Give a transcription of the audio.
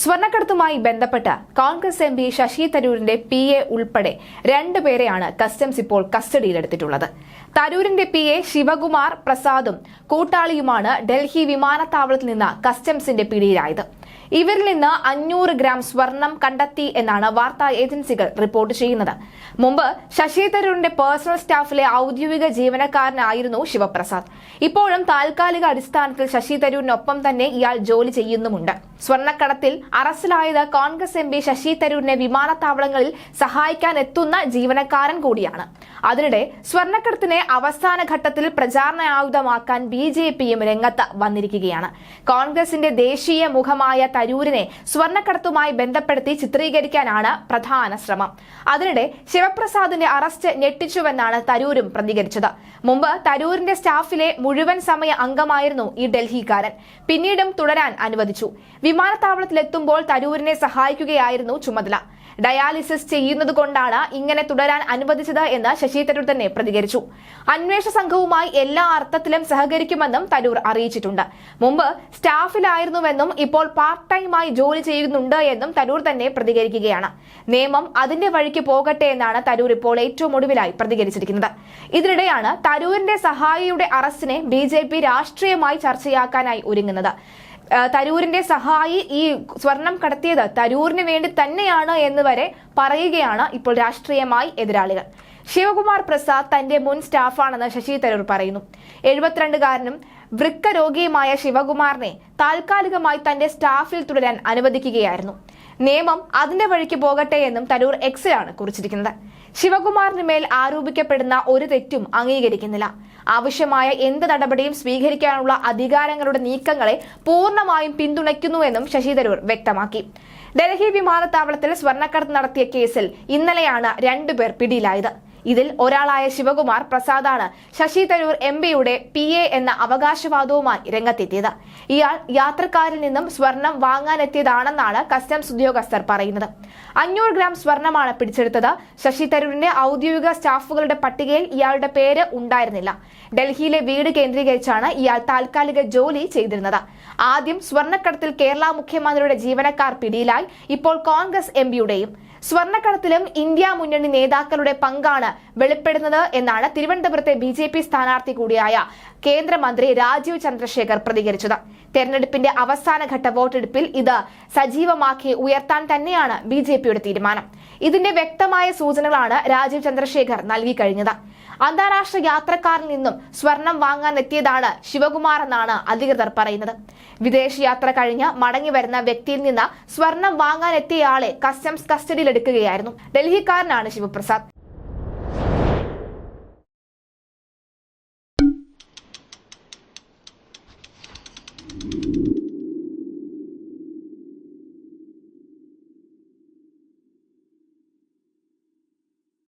സ്വർണക്കടത്തുമായി ബന്ധപ്പെട്ട് Congress M P Sasi തരൂരിന്റെ P A ഉൾപ്പെടെ രണ്ടുപേരെയാണ് കസ്റ്റംസ് ഇപ്പോൾ കസ്റ്റഡിയിലെടുത്തിട്ടുള്ളത്. തരൂരിന്റെ പി എ ശിവകുമാർ പ്രസാദും കൂട്ടാളിയുമാണ് ഡൽഹി വിമാനത്താവളത്തിൽ നിന്ന് കസ്റ്റംസിന്റെ പിടിയിലായത്. ഇവരിൽ നിന്ന് അഞ്ഞൂറ് ഗ്രാം സ്വർണം കണ്ടെത്തി എന്നാണ് വാർത്താ ഏജൻസികൾ റിപ്പോർട്ട് ചെയ്യുന്നത്. മുമ്പ് ശശി തരൂരിന്റെ പേഴ്സണൽ സ്റ്റാഫിലെ ഔദ്യോഗിക ജീവനക്കാരനായിരുന്നു ശിവപ്രസാദ്. ഇപ്പോഴും താൽക്കാലിക അടിസ്ഥാനത്തിൽ ശശി തരൂരിനൊപ്പം തന്നെ ഇയാൾ ജോലി ചെയ്യുന്നുമുണ്ട്. സ്വർണക്കടത്തിൽ അറസ്റ്റിലായത് കോൺഗ്രസ് എം പി ശശി തരൂരിനെ വിമാനത്താവളങ്ങളിൽ സഹായിക്കാൻ എത്തുന്ന ജീവനക്കാരൻ കൂടിയാണ്. അതിനിടെ സ്വർണക്കടത്തിനെ അവസാന ഘട്ടത്തിൽ പ്രചാരണായുധമാക്കാൻ ബി ജെ പിയും രംഗത്ത് വന്നിരിക്കുകയാണ്. കോൺഗ്രസിന്റെ ദേശീയ മുഖമായ തരൂരിനെ സ്വർണക്കടത്തുമായി ബന്ധപ്പെടുത്തി ചിത്രീകരിക്കാനാണ് പ്രധാന ശ്രമം. അതിനിടെ ശിവപ്രസാദിന്റെ അറസ്റ്റ് ഞെട്ടിച്ചുവെന്നാണ് തരൂരും പ്രതികരിച്ചത്. മുമ്പ് തരൂരിന്റെ സ്റ്റാഫിലെ മുഴുവൻ സമയ അംഗമായിരുന്നു ഈ ഡൽഹിക്കാരൻ. പിന്നീടും തുടരാൻ അനുവദിച്ചു. വിമാനത്താവളത്തിലെത്തുമ്പോൾ തരൂരിനെ സഹായിക്കുകയായിരുന്നു ചുമതല. ഡയാലിസിസ് ചെയ്യുന്നത് കൊണ്ടാണ് ഇങ്ങനെ തുടരാൻ അനുവദിച്ചത് എന്ന് ശശി തരൂർ തന്നെ പ്രതികരിച്ചു. അന്വേഷണ സംഘവുമായി എല്ലാ അർത്ഥത്തിലും സഹകരിക്കുമെന്നും തരൂർ അറിയിച്ചിട്ടുണ്ട്. മുമ്പ് സ്റ്റാഫിലായിരുന്നുവെന്നും ഇപ്പോൾ പാർട്ട് ടൈമായി ജോലി ചെയ്യുന്നുണ്ട് എന്നും തരൂർ തന്നെ പ്രതികരിക്കുകയാണ്. നിയമം അതിന്റെ വഴിക്ക് പോകട്ടെ എന്നാണ് തരൂർ ഇപ്പോൾ ഏറ്റവും ഒടുവിലായി പ്രതികരിച്ചിരിക്കുന്നത്. ഇതിനിടെയാണ് തരൂരിന്റെ സഹായിയുടെ അറസ്റ്റിനെ ബി രാഷ്ട്രീയമായി ചർച്ചയാക്കാനായി ഒരുങ്ങുന്നത്. തരൂരിന്റെ സഹായി ഈ സ്വർണം കടത്തിയത് തരൂരിന് വേണ്ടി തന്നെയാണ് എന്ന് വരെ പറയുകയാണ് ഇപ്പോൾ രാഷ്ട്രീയമായി എതിരാളികൾ. ശിവകുമാർ പ്രസാദ് തന്റെ മുൻ സ്റ്റാഫാണെന്ന് ശശി തരൂർ പറയുന്നു. എഴുപത്തിരണ്ടുകാരനും വൃക്ക രോഗിയുമായ ശിവകുമാറിനെ താൽക്കാലികമായി തന്റെ സ്റ്റാഫിൽ തുടരാൻ അനുവദിക്കുകയായിരുന്നു. നിയമം അതിന്റെ വഴിക്ക് പോകട്ടെ എന്നും തരൂർ എക്സിലാണ് കുറിച്ചിരിക്കുന്നത്. ശിവകുമാറിന് മേൽ ആരോപിക്കപ്പെടുന്ന ഒരു തെറ്റും അംഗീകരിക്കുന്നില്ല. ആവശ്യമായ എന്ത് നടപടിയും സ്വീകരിക്കാനുള്ള അധികാരങ്ങളുടെ നീക്കങ്ങളെ പൂർണമായും പിന്തുണയ്ക്കുന്നുവെന്നും ശശി തരൂർ വ്യക്തമാക്കി. ഡൽഹി വിമാനത്താവളത്തിൽ സ്വർണക്കടത്ത് നടത്തിയ കേസിൽ ഇന്നലെയാണ് രണ്ടുപേർ പിടിയിലായത്. ഇതിൽ ഒരാളായ ശിവകുമാർ പ്രസാദാണ്. ശശി തരൂർ എം പിയുടെ പി എ എന്ന അവകാശവാദവുമായി രംഗത്തെത്തിയത്. ഇയാൾ യാത്രക്കാരിൽ നിന്നും സ്വർണം വാങ്ങാനെത്തിയതാണെന്നാണ് കസ്റ്റംസ് ഉദ്യോഗസ്ഥർ പറയുന്നത്. അഞ്ഞൂറ് ഗ്രാം സ്വർണമാണ് പിടിച്ചെടുത്തത്. ശശി തരൂരിന്റെ ഔദ്യോഗിക സ്റ്റാഫുകളുടെ പട്ടികയിൽ ഇയാളുടെ പേര് ഉണ്ടായിരുന്നില്ല. ഡൽഹിയിലെ വീട് കേന്ദ്രീകരിച്ചാണ് ഇയാൾ താൽക്കാലിക ജോലി ചെയ്തിരുന്നത്. ആദ്യം സ്വർണക്കടത്തിൽ കേരള മുഖ്യമന്ത്രിയുടെ ജീവനക്കാർ പിടിയിലായി. ഇപ്പോൾ കോൺഗ്രസ് എം പിയുടെയും. സ്വർണക്കടത്തിലും ഇന്ത്യ മുന്നണി നേതാക്കളുടെ പങ്കാണ് വെളിപ്പെടുന്നത് എന്നാണ് തിരുവനന്തപുരത്തെ ബി ജെ പി സ്ഥാനാർത്ഥി കൂടിയായ കേന്ദ്രമന്ത്രി രാജീവ് ചന്ദ്രശേഖർ പ്രതികരിച്ചത്. തെരഞ്ഞെടുപ്പിന്റെ അവസാനഘട്ട വോട്ടെടുപ്പിൽ ഇത് സജീവമാക്കി ഉയർത്താൻ തന്നെയാണ് ബി ജെ പിയുടെ തീരുമാനം. ഇതിന്റെ വ്യക്തമായ സൂചനകളാണ് രാജീവ് ചന്ദ്രശേഖർ നൽകി കഴിഞ്ഞത്. അന്താരാഷ്ട്ര യാത്രക്കാരിൽ നിന്നും സ്വർണം വാങ്ങാൻ എത്തിയതാണ് ശിവകുമാർ എന്നാണ് അധികൃതർ പറയുന്നത്. വിദേശയാത്ര കഴിഞ്ഞ് മടങ്ങി വരുന്ന വ്യക്തിയിൽ നിന്ന് സ്വർണം വാങ്ങാൻ എത്തിയയാളെ കസ്റ്റംസ് കസ്റ്റഡിയിലെടുക്കുകയായിരുന്നു. ഡൽഹിക്കാരനാണ് ശിവപ്രസാദ്.